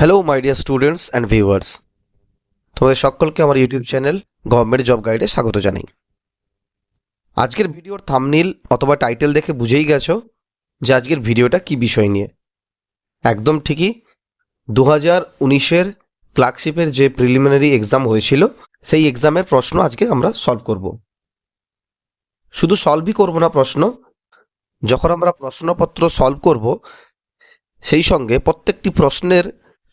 Hello my dear students and viewers তোমাদের সকলকে আমার ইউটিউব চ্যানেল গভর্নমেন্ট জব গাইডে স্বাগত জানাই। আজকের ভিডিওর থামনিল অথবা টাইটেল দেখে বুঝেই গেছো যে আজকের ভিডিওটা কি বিষয় নিয়ে। একদম ঠিকই দু হাজার উনিশের ক্লার্কশিপের যে প্রিলিমিনারি এক্সাম হয়েছিল, সেই এক্সামের প্রশ্ন আজকে আমরা সলভ করব। শুধু সলভই করব না প্রশ্ন, যখন আমরা প্রশ্নপত্র সলভ করব, সেই সঙ্গে প্রত্যেকটি প্রশ্নের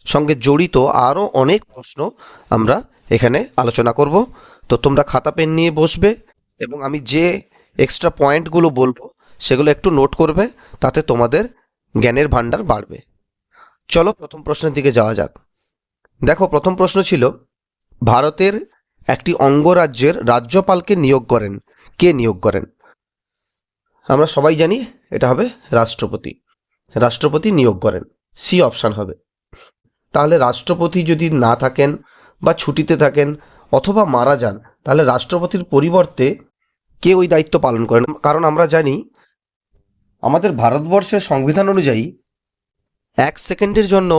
সঙ্গে জড়িত আরও অনেক প্রশ্ন আমরা এখানে আলোচনা করব। তো তোমরা খাতা, পেন নিয়ে বসবে এবং আমি যে এক্সট্রা পয়েন্টগুলো বলব সেগুলো একটু নোট করবে, তাতে তোমাদের জ্ঞানের ভাণ্ডার বাড়বে। চলো প্রথম প্রশ্নের দিকে যাওয়া যাক। দেখো, প্রথম প্রশ্ন ছিল, ভারতের একটি অঙ্গরাজ্যের রাজ্যপালকে নিয়োগ করেন। কে নিয়োগ করেন? আমরা সবাই জানি এটা হবে রাষ্ট্রপতি। রাষ্ট্রপতি নিয়োগ করেন। সি অপশান হবে। তাহলে রাষ্ট্রপতি যদি না থাকেন বা ছুটিতে থাকেন অথবা মারা যান, তাহলে রাষ্ট্রপতির পরিবর্তে কে ওই দায়িত্ব পালন করেন? কারণ আমরা জানি আমাদের ভারতবর্ষের সংবিধান অনুযায়ী এক সেকেন্ডের জন্য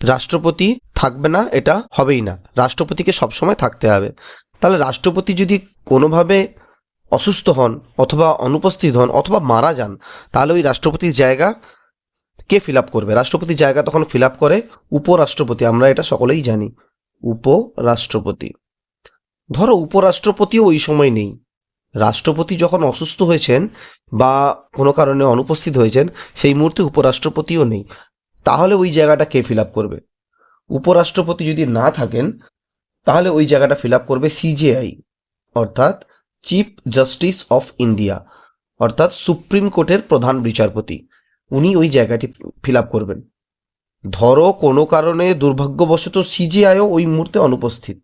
রাষ্ট্রপতি থাকবে না, এটা হবেই না। রাষ্ট্রপতিকে সবসময় থাকতে হবে। তাহলে রাষ্ট্রপতি যদি কোনোভাবে অসুস্থ হন অথবা অনুপস্থিত হন অথবা মারা যান, তাহলে ওই রাষ্ট্রপতির জায়গা কে ফিল করবে? রাষ্ট্রপতি জায়গা তখন ফিল করে, উপরাষ্ট্রপতি, আমরা এটা সকলেই জানি। উপরাষ্ট্রপতি। ধরো উপরাষ্ট্রপতিও ওই সময় নেই। রাষ্ট্রপতি যখন অসুস্থ হয়েছেন বা কোনো কারণে অনুপস্থিত হয়েছেন, সেই মুহূর্তে উপরাষ্ট্রপতিও নেই। তাহলে ওই জায়গাটা কে ফিল করবে? উপরাষ্ট্রপতি যদি না থাকেন, তাহলে ওই জায়গাটা ফিল করবে সিজেআই অর্থাৎ চিফ জাস্টিস অফ ইন্ডিয়া, অর্থাৎ সুপ্রিম কোর্টের প্রধান বিচারপতি। উনি ওই জায়গাটি ফিল করবেন। ধরো কোনো কারণে দুর্ভাগ্যবশত সিজিআইও ওই মুহূর্তে অনুপস্থিত।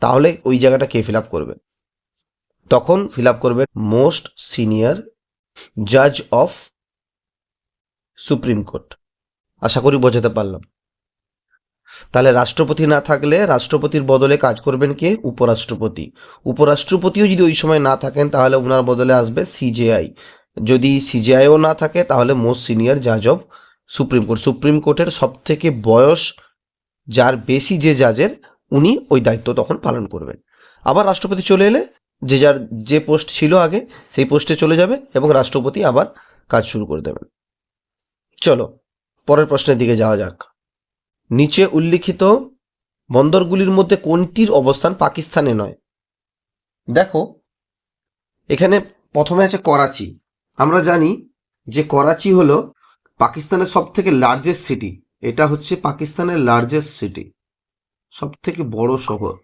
তাহলে ওই জায়গাটা কে ফিল আপ করবে? তখন ফিল আপ করবে মোস্ট সিনিয়র জাজ অফ সুপ্রিম কোর্ট। আশা করি বোঝাতে পারলাম। তাহলে রাষ্ট্রপতি না থাকলে রাষ্ট্রপতির বদলে কাজ করবেন কে? উপরাষ্ট্রপতি। উপরাষ্ট্রপতিও যদি ওই সময় না থাকেন, তাহলে ওনার বদলে আসবে সিজেআই। যদি সিজিআইও না থাকে, তাহলে মোস্ট সিনিয়র জাজ অফ সুপ্রিম কোর্ট সুপ্রিম কোর্টের সব থেকে বয়স যার বেশি যে জাজের উনি ওই দায়িত্ব তখন পালন করবেন। আবার রাষ্ট্রপতি চলে এলে, যে যার যে পোস্ট ছিল আগে, সেই পোস্টে চলে যাবে এবং রাষ্ট্রপতি আবার কাজ শুরু করে দেবেন। চলো, পরের প্রশ্নের দিকে যাওয়া যাক। নিচে উল্লিখিত বন্দরগুলির মধ্যে কোনটির অবস্থান পাকিস্তানে নয়? দেখো, এখানে প্রথমে আছে করাচি। আমরা জানি যে করাচি হলো পাকিস্তানের সব থেকে লার্জেস্ট সিটি এটা হচ্ছে পাকিস্তানের লার্জেস্ট সিটি সব থেকে বড় শহর।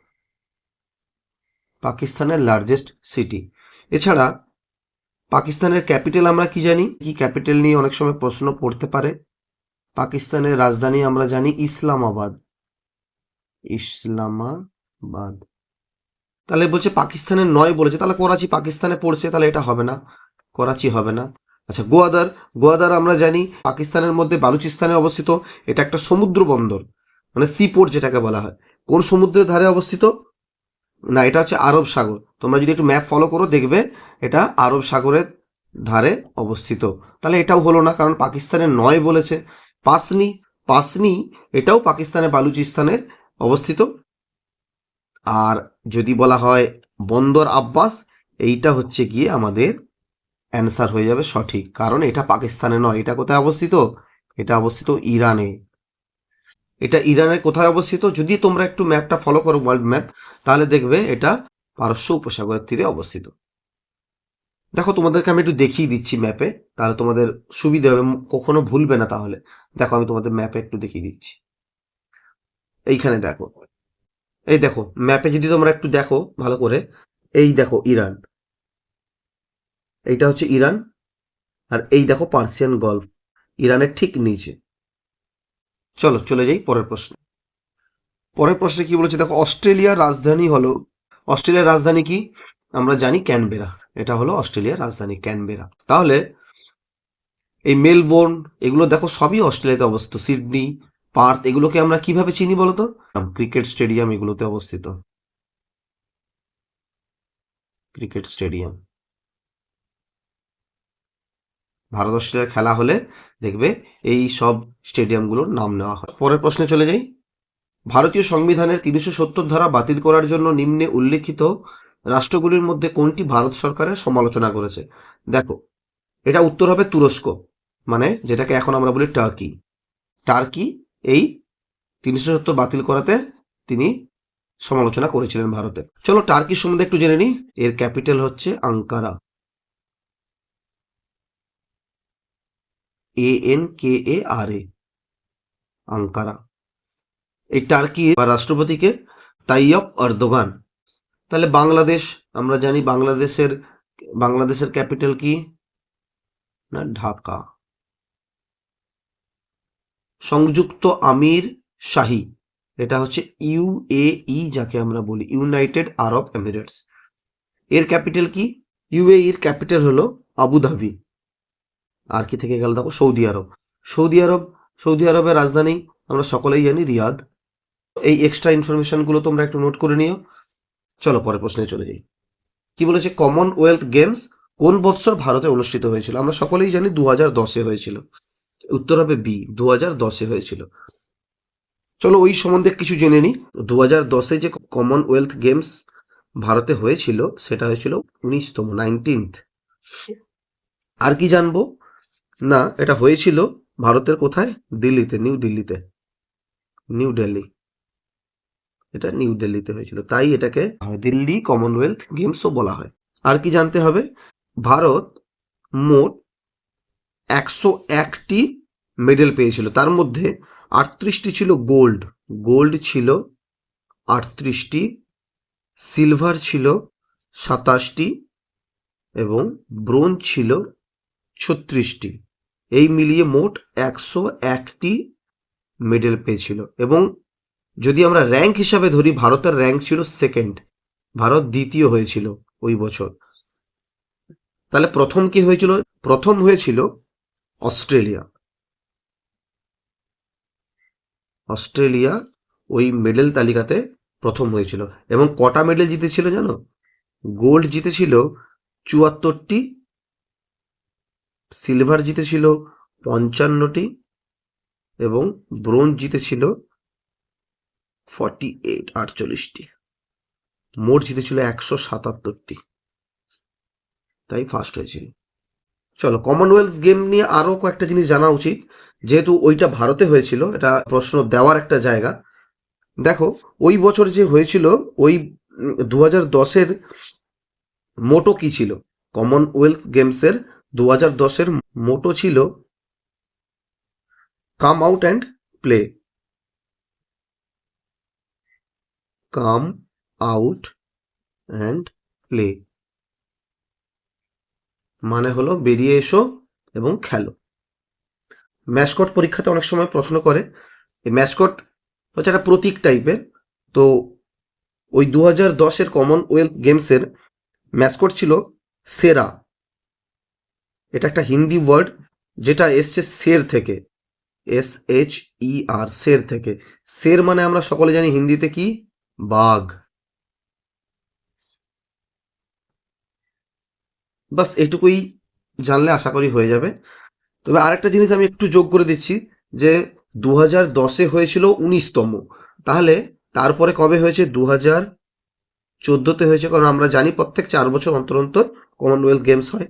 পাকিস্তানের লার্জেস্ট সিটি এছাড়া পাকিস্তানের ক্যাপিটাল আমরা কি জানি? কি ক্যাপিটাল নিয়ে অনেক সময় প্রশ্ন পড়তে পারে? পাকিস্তানের রাজধানী আমরা জানি ইসলামাবাদ। ইসলামাবাদ। তাহলে বলছে পাকিস্তানের নয় বলেছে। তাহলে করাচি পাকিস্তানে পড়ছে, তাহলে এটা হবে না। করাচি হবে না। আচ্ছা গোয়াদার গোয়াদার আমরা জানি পাকিস্তানের মধ্যে বালুচিস্তানে অবস্থিত। এটা একটা সমুদ্র বন্দর মানে সি পোর্ট যেটাকে বলা হয়। কোন সমুদ্রের ধারে অবস্থিত? না, এটা হচ্ছে আরব সাগর। তোমরা যদি একটু ম্যাপ ফলো করো, দেখবে এটা আরব সাগরের ধারে অবস্থিত। তাহলে এটাও হলো না, কারণ পাকিস্তানের নয় বলেছে। পাসনি পাসনি, এটাও পাকিস্তানের বালুচিস্তানে অবস্থিত। আর যদি বলা হয় বন্দর আব্বাস, এইটা হচ্ছে গিয়ে আমাদের অ্যান্সার হয়ে যাবে সঠিক। কারণ এটা পাকিস্তানে নয়, এটা কোথায় অবস্থিত? এটা অবস্থিত ইরানে। এটা ইরানের কোথায় অবস্থিত? যদি তোমরা একটু ম্যাপটা ফলো করো ওয়ার্ল্ড ম্যাপ তাহলে দেখবে এটা পারস্য উপসাগরের তীরে অবস্থিত। দেখো, তোমাদেরকে আমি একটু দেখিয়ে দিচ্ছি ম্যাপে তাহলে তোমাদের সুবিধা হবে, কখনো ভুলবে না তাহলে। দেখো, আমি তোমাদের ম্যাপে একটু দেখিয়ে দিচ্ছি। এইখানে দেখো। এই দেখো ম্যাপে যদি তোমরা একটু দেখো ভালো করে, এই দেখো ইরান। এইটা হচ্ছে ইরান। আর এই দেখো পার্সিয়ান গল্ফ, ইরানের ঠিক নিচে। চলো, চলে যাই পরের প্রশ্ন। পরের প্রশ্নে কি বলেছে? দেখো, অস্ট্রেলিয়ার রাজধানী হলো, অস্ট্রেলিয়ার রাজধানী কি? আমরা জানি ক্যানবেরা। এটা হলো অস্ট্রেলিয়ার রাজধানী, ক্যানবেরা। তাহলে এই মেলবোর্ন, এগুলো দেখো সবই অস্ট্রেলিয়াতে অবস্থিত। সিডনি, পার্থ, এগুলোকে আমরা কীভাবে চিনি বলতো? ক্রিকেট স্টেডিয়াম এগুলোতে অবস্থিত। Cricket stadium. ভারত অস্ট্রেলিয়ার খেলা হলে দেখবে এই সব স্টেডিয়ামগুলোর নাম নেওয়া হয়। পরের প্রশ্নে চলে যাই। ভারতীয় সংবিধানের তিনশো সত্তর ধারা বাতিল করার জন্য নিম্নে উল্লেখিত রাষ্ট্রগুলির মধ্যে কোনটি ভারত সরকারের সমালোচনা করেছে? দেখো, এটা উত্তর হবে তুরস্ক মানে যেটাকে এখন আমরা বলি টার্কি। টার্কি এই তিনশো সত্তর বাতিল করাতে তিনি সমালোচনা করেছিলেন ভারতে। চলো টার্কি সম্বন্ধে একটু জেনে নিই। এর ক্যাপিটাল হচ্ছে Ankara. N K A R A Ankara এই টার্কি বা রাষ্ট্রপতিকে তাইয়প অর্দোগান তাহলে বাংলাদেশ, আমরা জানি বাংলাদেশের বাংলাদেশের ক্যাপিটাল কি? না, ঢাকা। সংযুক্ত আমির শাহী, এটা হচ্ছে ইউএই যাকে আমরা বলি ইউনাইটেড আরব এমিরেটস এর ক্যাপিটাল কি? ইউএই এর ক্যাপিটাল হলো আবুধাবি আর কি থেকে গেল। দেখো Saudi Arab. Saudi Arab, Saudi আরবের রাজধানী, আমরা সকলেই জানি রিয়াদ। এই এক্সট্রা ইনফরমেশনগুলো তোমরা একটু নোট করে নিও। চলো পরের প্রশ্নে চলে যাই। কি বলেছে? কমনওয়েলথ গেমস কোন বৎসর ভারতে অনুষ্ঠিত হয়েছিল? আমরা সকলেই জানি দু হাজার দশে হয়েছিল। উত্তর হবে বি দু হাজার দশে হয়েছিল। চলো ওই সম্বন্ধে কিছু জেনে নিই। দু হাজার দশে যে কমনওয়েলথ গেমস ভারতে হয়েছিল, সেটা হয়েছিল উনিশতম নাইনটিন্থ আর কি জানব? না, এটা হয়েছিল ভারতের কোথায়? দিল্লিতে, নিউ দিল্লিতে। নিউ দিল্লি। এটা নিউ দিল্লিতে হয়েছিল। তাই এটাকে দিল্লি কমনওয়েলথ গেমসও বলা হয়। আর কি জানতে হবে? ভারত মোট একশো একটি মেডেল পেয়েছিল। তার মধ্যে আটত্রিশটি ছিল গোল্ড গোল্ড ছিল আটত্রিশটি সিলভার ছিল সাতাশটি এবং ব্রোঞ্জ ছিল ছত্রিশটি। এই মিলিয়ে মোট একশো একটি মেডেল পেয়েছিল। এবং যদি আমরা র্যাঙ্ক হিসাবে ধরি, ভারতের র্যাঙ্ক ছিল সেকেন্ড ভারত দ্বিতীয় হয়েছিল ওই বছর। তাহলে প্রথম কি হয়েছিল? প্রথম হয়েছিল অস্ট্রেলিয়া। অস্ট্রেলিয়া ওই মেডেল তালিকাতে প্রথম হয়েছিল। এবং কটা মেডেল জিতেছিল জানো? গোল্ড জিতেছিল চুয়াত্তরটি সিলভার জিতেছিল পঞ্চান্নটি এবং ব্রোঞ্জ জিতেছিল ফর্টি এইট, আটচল্লিশটি। মোট জিতেছিল একশো সাতাত্তরটি। তাই ফার্স্ট হয়েছিল। চলো কমনওয়েলথ গেম নিয়ে আরও কয়েকটা জিনিস জানা উচিত। যেহেতু ওইটা ভারতে হয়েছিল, এটা প্রশ্ন দেওয়ার একটা জায়গা। দেখো, ওই বছর যে হয়েছিল, ওই দু হাজার দশের মোটো কি ছিল? কমনওয়েলথ গেমসের দু হাজার দশের মোটো ছিল come out and play come out and play মানে হলো বেরিয়ে এসো এবং খেলো। ম্যাসকট পরীক্ষাতে অনেক সময় প্রশ্ন করে। ম্যাসকট হচ্ছে একটা প্রতীক টাইপের। তো ওই দু হাজার দশের কমনওয়েলথ গেমসের ম্যাসকট ছিল সেরা। এটা একটা হিন্দি ওয়ার্ড যেটা এসছে শের থেকে। এস এইচ ই আর শের থেকে। শের মানে আমরা সকলে জানি হিন্দিতে কি? বাঘ। বাস এটুকুই জানলে আশা করি হয়ে যাবে। তবে আরেকটা জিনিস আমি একটু যোগ করে দিচ্ছি, যে দু হাজার দশে হয়েছিল উনিশতম। তাহলে তারপরে কবে হয়েছে? দু হাজার চোদ্দোতে হয়েছে, কারণ আমরা জানি প্রত্যেক চার বছর অন্তর অন্তর কমনওয়েলথ গেমস হয়।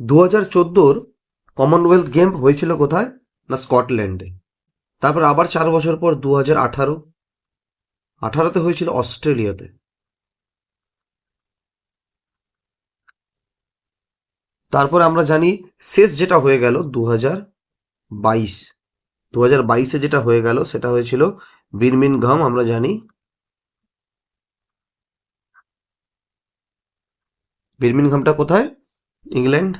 দু হাজার চোদ্দোর কমনওয়েলথ গেম হয়েছিল কোথায়? না স্কটল্যান্ডে তারপর আবার চার বছর পর দু হাজার আঠারো। আঠারোতে হয়েছিল অস্ট্রেলিয়াতে। তারপর আমরা জানি শেষ যেটা হয়ে গেল দু হাজার বাইশ। দু হাজার বাইশে যেটা হয়ে গেল সেটা হয়েছিল বিরমিনঘাম, আমরা জানি। বিরমিন ঘামটা কোথায়? ইংল্যান্ড।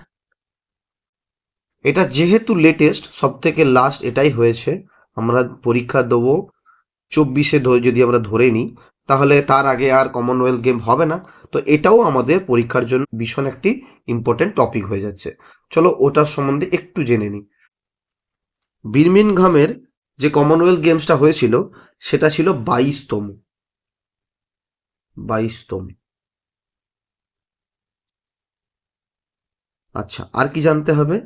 এটা যেহেতু লেটেস্ট সব থেকে লাস্ট এটাই হয়েছে। আমরা পরীক্ষা দেবো চব্বিশে যদি আমরা ধরে নিই, তাহলে তার আগে আর কমনওয়েলথ গেম হবে না। তো এটাও আমাদের পরীক্ষার জন্য ভীষণ একটি ইম্পর্টেন্ট টপিক হয়ে যাচ্ছে। চলো ওটার সম্বন্ধে একটু জেনে নিই। বিরমিনঘামের যে কমনওয়েলথ গেমসটা হয়েছিল, সেটা ছিল বাইশতম। বাইশতম। আচ্ছা আর কি জানতে হবে?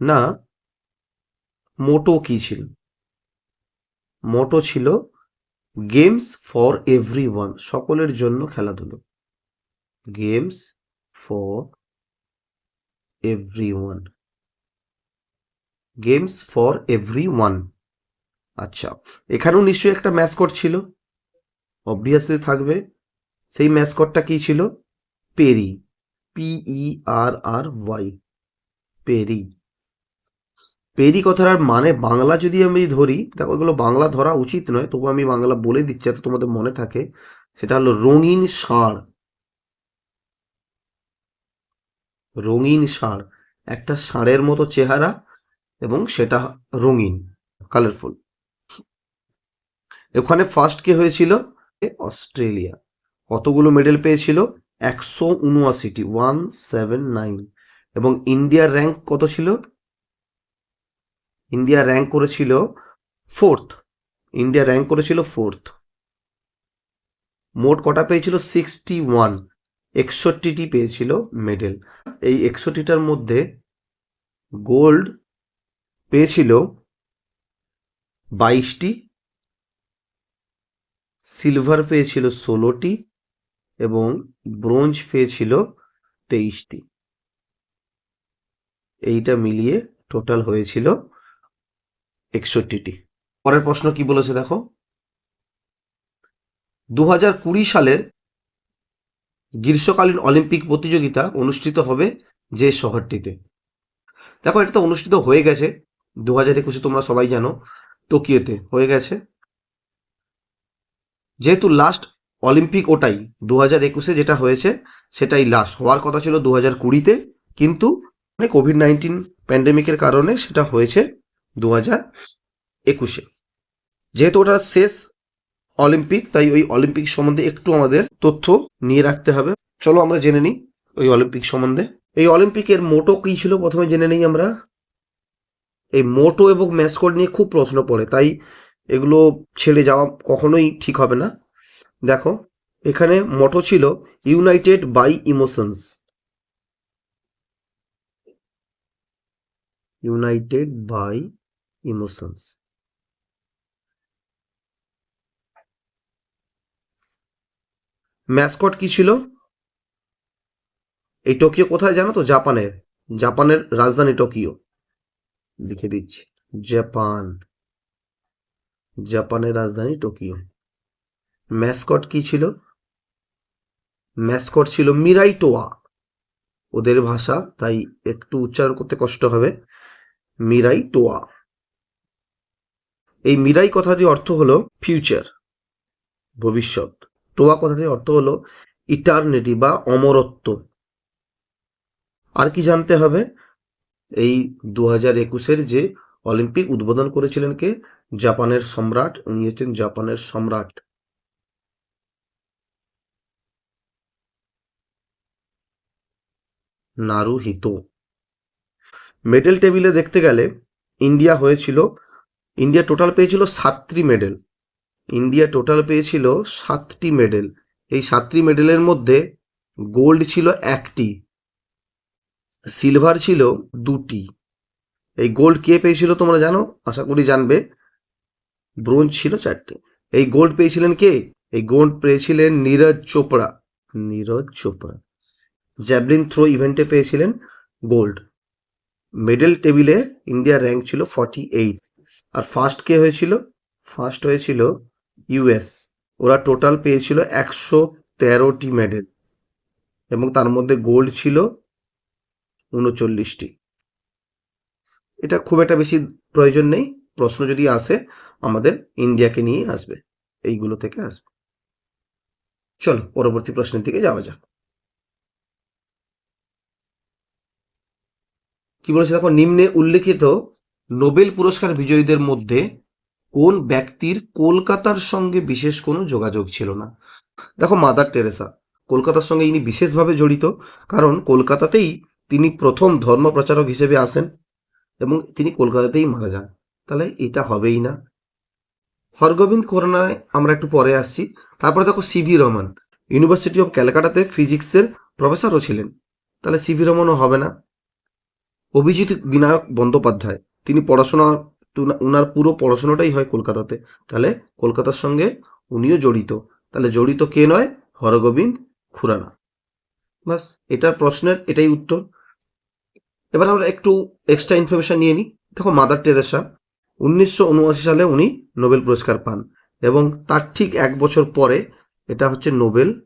না, মোটো কি ছিল? মোটো ছিল গেমস ফর এভরি ওয়ান সকলের জন্য খেলাধুলো। Games for everyone games for everyone আচ্ছা এখানেও নিশ্চয়ই একটা ম্যাসকট ছিল। অবভিয়াসলি থাকবে। সেই ম্যাসকটটা কি ছিল? Perry. P E R R Y Perry Perry কথার মানে বাংলা যদি আমি ধরি, দেখো এগুলো বাংলা ধরা উচিত নয়, তবু আমি বাংলা বলে দিচ্ছি যাতে তোমাদের মনে থাকে। সেটা হলো রঙিন ষাঁড়। রঙিন ষাঁড়, একটা ষাঁড়ের মতো চেহারা এবং সেটা রঙিন কালারফুল ওখানে ফার্স্ট কে হয়েছিল? অস্ট্রেলিয়া। কতগুলো মেডেল পেয়েছিল? একশো উনআশিটি ওয়ান সেভেন নাইন এবং ইন্ডিয়ার র্যাঙ্ক কত ছিল? ইন্ডিয়া র্যাঙ্ক করেছিল ফোর্থ ইন্ডিয়া র্যাঙ্ক করেছিল ফোর্থ মোট কটা পেয়েছিল? সিক্সটি ওয়ান একষট্টিটি পেয়েছিল মেডেল এই একষট্টিটার মধ্যে গোল্ড পেয়েছিল বাইশটি সিলভার পেয়েছিল ষোলোটি এবং ব্রোঞ্জ পেয়েছিল তেইশটি। এইটা মিলিয়ে টোটাল হয়েছিল একষট্টিটি। পরের প্রশ্ন কি বলেছে দেখো? দু হাজার কুড়ি সালের গ্রীষ্মকালীন অলিম্পিক প্রতিযোগিতা অনুষ্ঠিত হবে যে শহরটিতে। দেখো, এটা তো অনুষ্ঠিত হয়ে গেছে। দু হাজার একুশে তোমরা সবাই জানো, টোকিওতে হয়ে গেছে। যেহেতু লাস্ট অলিম্পিক ওটাই দু হাজার একুশে যেটা হয়েছে সেটাই লাস্ট হওয়ার কথা ছিল দু হাজার কুড়িতে, কিন্তু মানে কোভিড নাইন্টিন প্যান্ডেমিকের কারণে সেটা হয়েছে দু হাজার একুশে। যেহেতু ওটা শেষ অলিম্পিক, তাই ওই অলিম্পিক সম্বন্ধে একটু আমাদের তথ্য নিয়ে রাখতে হবে। চলো আমরা জেনে নিই ওই অলিম্পিক সম্বন্ধে। এই অলিম্পিকের মোটো কী ছিল? প্রথমে জেনে নিই আমরা। এই মোটো এবং ম্যাসকট নিয়ে খুব প্রশ্ন পড়ে, তাই এগুলো ছেড়ে যাওয়া কখনোই ঠিক হবে না। দেখো, এখানে মোটো ছিল united by emotions united by emotions mascot কি ছিল? এই টোকিও কোথায় জানো তো? জাপানের জাপানের রাজধানী টোকিও লিখে দিচ্ছি। জাপান জাপানের রাজধানী টোকিও ম্যাসকট কি ছিল? ম্যাসকট ছিল মিরাইটোয়া। ওদের ভাষা, তাই একটু উচ্চারণ করতে কষ্ট হবে। মিরাই টোয়া এই মিরাই কথাটির অর্থ হলো ফিউচার ভবিষ্যৎ। টোয়া কথাটির অর্থ হলো ইটার্নিটি বা অমরত্ব। আর কি জানতে হবে? এই দু হাজার একুশের যে অলিম্পিক উদ্বোধন করেছিলেন কে? জাপানের সম্রাট, উনি হচ্ছেন জাপানের সম্রাট। নারুহিতো। মেডেল টেবিলে দেখতে গেলে ইন্ডিয়া হয়েছিল, ইন্ডিয়া টোটাল পেয়েছিল সাতটি মেডেল। ইন্ডিয়া টোটাল পেয়েছিল সাতটি মেডেল। এই সাতটি মেডেলের মধ্যে গোল্ড ছিল একটি, সিলভার ছিল দুটি। এই গোল্ড কে পেয়েছিল তোমরা জানো? আশা করি জানবে। ব্রোঞ্জ ছিল চারটে। এই গোল্ড পেয়েছিলেন কে? এই গোল্ড পেয়েছিলেন নীরজ চোপড়া। নীরজ চোপড়া। জ্যাভলিন থ্রো ইভেন্টে পেয়েছিলেন গোল্ড মেডেল টেবিলে ইন্ডিয়ার র্যাঙ্ক ছিল ফর্টি এইট আর ফার্স্ট কে হয়েছিল? ফার্স্ট হয়েছিল ইউএস ওরা টোটাল পেয়েছিল একশো তেরোটি মেডেল এবং তার মধ্যে গোল্ড ছিল উনচল্লিশটি। এটা খুব একটা বেশি প্রয়োজন নেই। প্রশ্ন যদি আসে, আমাদের ইন্ডিয়াকে নিয়ে আসবে। এইগুলো থেকে আসবে। চলো, পরবর্তী প্রশ্নের দিকে যাওয়া যাক। কি বলেছে? দেখো, নিম্নে উল্লেখিত নোবেল পুরস্কার বিজয়ীদের মধ্যে কোন ব্যক্তির কলকাতার সঙ্গে বিশেষ কোনো যোগাযোগ ছিল না? দেখো, মাদার টেরেসা, কলকাতার সঙ্গে ইনি বিশেষভাবে জড়িত, কারণ কলকাতাতেই তিনি প্রথম ধর্ম প্রচারক হিসেবে আসেন এবং তিনি কলকাতাতেই মারা যান। তাহলে এটা হবেই না। হরগোবিন্দ খোরানায় আমরা একটু পরে আসছি। তারপরে দেখো সিভি রহমান ইউনিভার্সিটি অফ ক্যালকাটাতে ফিজিক্সের প্রফেসরও ছিলেন। তাহলে সিভি রহমানও হবে না। অভিজিৎ বিনায়ক বন্দ্যোপাধ্যায়। তিনি পড়াশোনা, উনার পুরো পড়াশোনাটাই হয় কলকাতাতে। তাহলে কলকাতার সঙ্গে উনিও জড়িত। তাহলে জড়িত কে নয়? হরগোবিন্দ খুরানা। বাস, এটার প্রশ্নের এটাই উত্তর। এবার আমরা একটু এক্সট্রা ইনফরমেশন নিয়ে নিই। দেখো মাদার টেরেসা, উনিশশো উনআশি সালে উনি নোবেল পুরস্কার পান এবং তার ঠিক এক বছর পরে, এটা হচ্ছে নোবেল,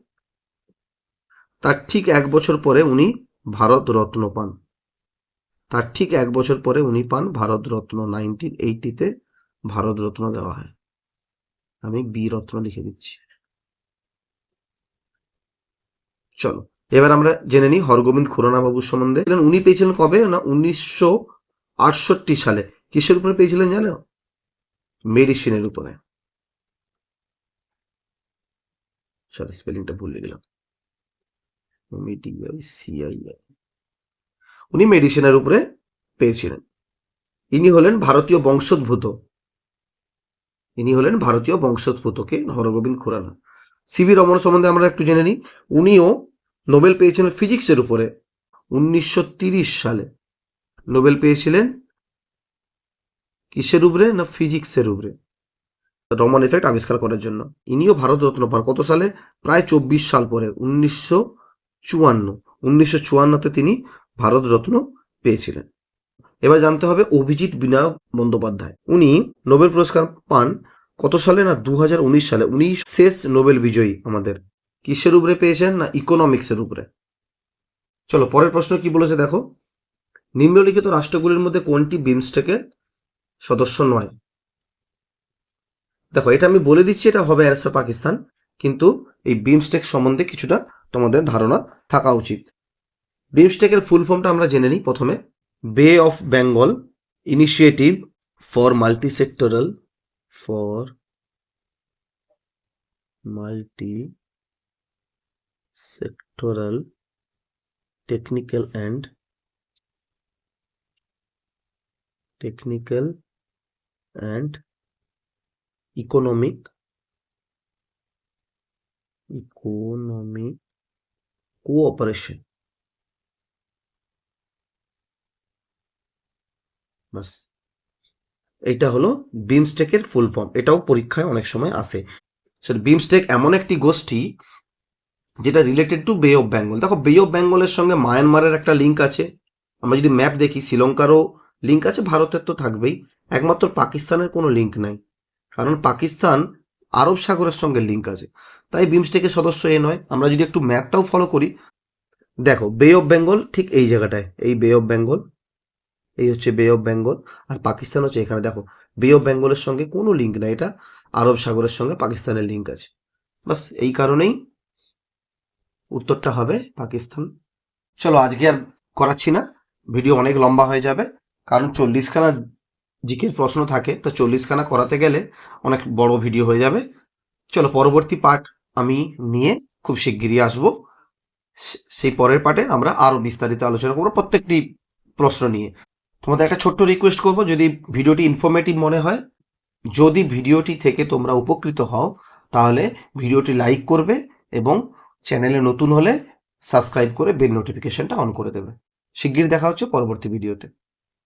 তার ঠিক এক বছর পরে উনি ভারত রত্ন পান। তার ঠিক এক বছর পরে উনি পান ভারতরত্ন নাইনটিন এইটিতে ভারতরত্ন দেওয়া হয়। আমি বি রত্ন লিখে দিচ্ছি। চলো, এবার আমরা জেনে নিই হরগোবিন্দ খুরানা বাবুর সম্বন্ধে উনি পেয়েছিলেন কবে? না, উনিশশো আটষট্টি সালে। কিসের উপরে পেয়েছিলেন জানো? মেডিসিনের উপরে। সরি, স্পেলিংটা ভুলে গেলাম সিআইআই। উনি মেডিসিনের উপরে পেয়েছিলেন। ইনি হলেন ভারতীয় বংশোদ্ভূত। ইনি হলেন ভারতীয় বংশোদ্ভূত কে হরগোবিন্দ খুরানা। সিবি রমন সম্বন্ধে আমরা একটু জেনে নিই। উনিও নোবেল পেয়েছিলেন ফিজিক্সের উপরে উনিশশো সালে। নোবেল পেয়েছিলেন কিসের উপরে না ফিজিক্সের উপরে? রমন এফেক্ট আবিষ্কার করার জন্য। ইনিও ভারতরত্ন পান কত সালে? প্রায় চব্বিশ সাল পরে, উনিশশো চুয়ান্ন। উনিশশো চুয়ান্নতে তিনি ভারতরত্ন পেয়েছিলেন। এবার জানতে হবে অভিজিৎ বিনায়ক বন্দ্যোপাধ্যায়। উনি নোবেল পুরস্কার পান কত সালে না দু হাজার উনিশ সালে? উনি শেষ নোবেল বিজয়ী আমাদের। কিসের উপরে পেয়েছেন না ইকোনমিক্সের উপরে? চলো, পরের প্রশ্ন কি বলেছে দেখো। নিম্নলিখিত রাষ্ট্রগুলির মধ্যে কোনটি বিমস্টেকের সদস্য নয়? দেখো, এটা আমি বলে দিচ্ছি, এটা হবে অ্যান্সার পাকিস্তান। কিন্তু এই বিমস্টেক সম্বন্ধে কিছুটা তোমাদের ধারণা থাকা উচিত। বিমস্টেকের ফুল ফর্মটা আমরা জেনে নিই প্রথমে। Bay of Bengal initiative for multi sectoral for multi sectoral technical and technical and economic economic cooperation বাস। এইটা হলো বিমস্টেকের ফুল ফর্ম এটাও পরীক্ষায় অনেক সময় আসে। বিমস্টেক এমন একটি গোষ্ঠী যেটা related to bay of Bengal দেখো বে অফ বেঙ্গলের সঙ্গে মায়ানমারের একটা লিঙ্ক আছে। আমরা যদি ম্যাপ দেখি শ্রীলঙ্কারও লিঙ্ক আছে, ভারতের তো থাকবেই। একমাত্র পাকিস্তানের কোনো লিঙ্ক নাই। কারণ পাকিস্তান আরব সাগরের সঙ্গে লিঙ্ক আছে। তাই বিমস্টেকের সদস্য এ নয়। আমরা যদি একটু ম্যাপটাও ফলো করি। দেখো বে অফ বেঙ্গল ঠিক এই জায়গাটায়। এই বে অফ বেঙ্গল এই হচ্ছে বে অফ বেঙ্গল আর পাকিস্তান হচ্ছে এখানে। দেখো বে অফ বেঙ্গলের সঙ্গে কোনো লিঙ্ক নাই, এটা আরব সাগরের সঙ্গে পাকিস্তানের লিঙ্ক আছে। বাস, এই কারণেই উত্তরটা হবে পাকিস্তান চলো, আজকে আর করাচ্ছি না। ভিডিও অনেক লম্বা হয়ে যাবে, কারণ চল্লিশখানা জিকের প্রশ্ন থাকে, তো চল্লিশখানা করাতে গেলে অনেক বড় ভিডিও হয়ে যাবে। চলো, পরবর্তী পার্ট আমি নিয়ে খুব শিগগিরই আসব। সেই পরের পার্টে আমরা আরও বিস্তারিত আলোচনা করব প্রত্যেকটি প্রশ্ন নিয়ে। তোমাদের একটা ছোট্ট রিকোয়েস্ট করব, যদি ভিডিওটি ইনফরমেটিভ মনে হয়, যদি ভিডিওটি থেকে তোমরা উপকৃত হও, তাহলে ভিডিওটি লাইক করবে এবং চ্যানেলে নতুন হলে সাবস্ক্রাইব করে বেল নোটিফিকেশনটা অন করে দেবে। শিগগির দেখা হচ্ছে পরবর্তী ভিডিওতে